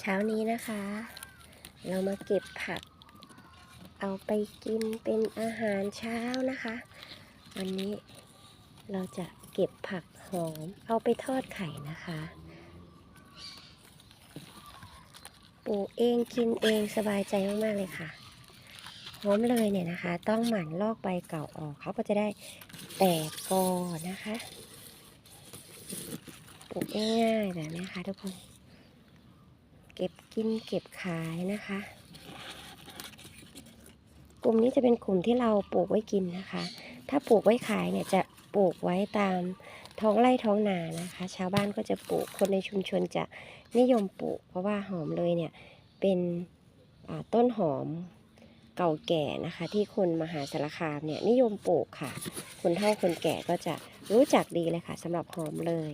เช้านี้นะคะ เรามาเก็บผัก เอาไปกินเป็นอาหารเช้านะคะ วันนี้เราจะเก็บผักหอมเอาไปทอดไข่นะคะปลูกเองกินเองสบายใจมากๆเลยค่ะหอมเลยเนี่ยนะคะ ต้องหมั่นลอกใบเก่าออกเขาก็จะได้แตกกอนะคะปลูกง่ายๆแบบนี้ค่ะทุกคน เก็บกินเก็บขายนะคะ กลุ่มนี้จะเป็นกลุ่มที่เราปลูกไว้กินนะคะ ถ้าปลูกไว้ขายเนี่ยจะปลูกไว้ตามท้องไร่ท้องนานะคะ ชาวบ้านก็จะปลูกคนในชุมชนจะนิยมปลูก เพราะว่าหอมเลยเนี่ยเป็นต้นหอมเก่าแก่นะคะ ที่คนมหาสารคามเนี่ยนิยมปลูกค่ะ คนเฒ่าคนแก่ก็จะรู้จักดีเลยค่ะสำหรับหอมเลย